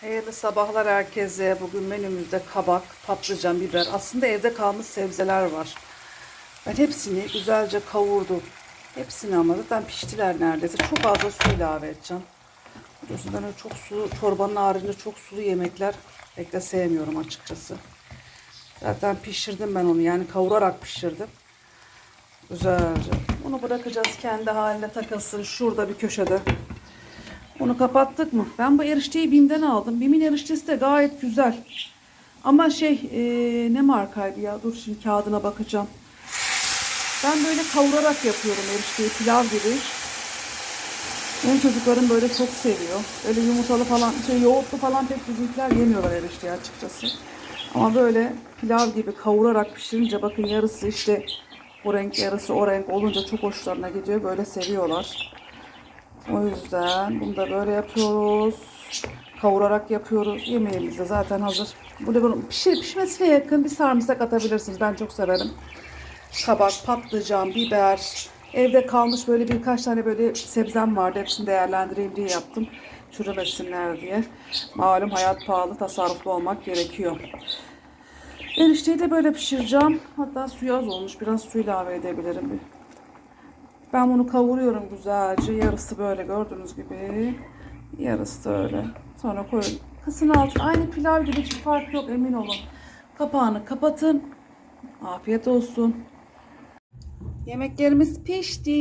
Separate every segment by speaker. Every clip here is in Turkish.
Speaker 1: Hayırlı sabahlar herkese. Bugün menümüzde kabak, patlıcan, biber. Aslında evde kalmış sebzeler var. Ben hepsini güzelce kavurdum. Hepsini ama zaten piştiler neredeyse. Çok fazla su ilave edeceğim. Biliyorsun ben çok sulu, çorbanın haricinde çok sulu yemekler pek de sevmiyorum açıkçası. Zaten pişirdim ben onu yani kavurarak pişirdim. Güzelce. Bunu bırakacağız kendi haline takılsın şurada bir köşede. Onu kapattık mı? Ben bu erişteyi BİM'den aldım. BİM'in eriştesi de gayet güzel. Ama şey eee, ne markaydı ya? Dur şimdi kağıdına bakacağım. Ben böyle kavurarak yapıyorum erişteyi pilav gibi. Benim çocuklarım böyle çok seviyor. Böyle yumurtalı falan, şey yoğurtlu falan pek bizimkiler yemiyorlar erişteyi açıkçası. Ama böyle pilav gibi kavurarak pişirince bakın yarısı işte bu renk yarısı o renk olunca çok hoşlarına gidiyor. Böyle seviyorlar. O yüzden bunu da böyle yapıyoruz. Kavurarak yapıyoruz. Yemeğimiz de zaten hazır. Burada bunun pişir, pişmesine yakın bir sarımsak atabilirsiniz. Ben çok severim. Kabak, patlıcan, biber. Evde kalmış böyle birkaç tane böyle sebzem vardı. Hepsini değerlendireyim diye yaptım. Çürümesinler diye. Malum hayat pahalı, tasarruflu olmak gerekiyor. Erişteyi de böyle pişireceğim. Hatta suyu az olmuş. Biraz su ilave edebilirim. Ben bunu kavuruyorum güzelce. Yarısı böyle gördüğünüz gibi. Yarısı da öyle. Sonra koyun. Kısın altı. Aynı pilav gibi hiç fark yok emin olun. Kapağını kapatın. Afiyet olsun. Yemeklerimiz pişti.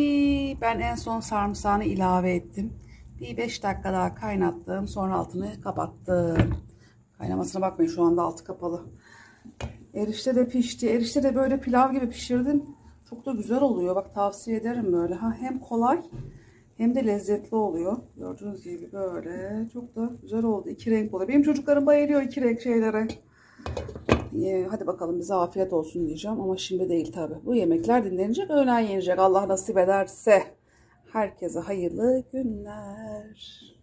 Speaker 1: Ben en son sarımsağını ilave ettim. Bir 5 dakika daha kaynattım. Sonra altını kapattım. Kaynamasına bakmayın şu anda altı kapalı. Erişte de pişti. Erişte de böyle pilav gibi pişirdim. Çok da güzel oluyor. Bak tavsiye ederim böyle. Ha, hem kolay hem de lezzetli oluyor. Gördüğünüz gibi böyle. Çok da güzel oldu. İki renk oluyor. Benim çocuklarım bayılıyor iki renk şeylere. Ee, hadi bakalım bize afiyet olsun diyeceğim. Ama şimdi değil tabi. Bu yemekler dinlenecek. Öğlen yenecek. Allah nasip ederse. Herkese hayırlı günler.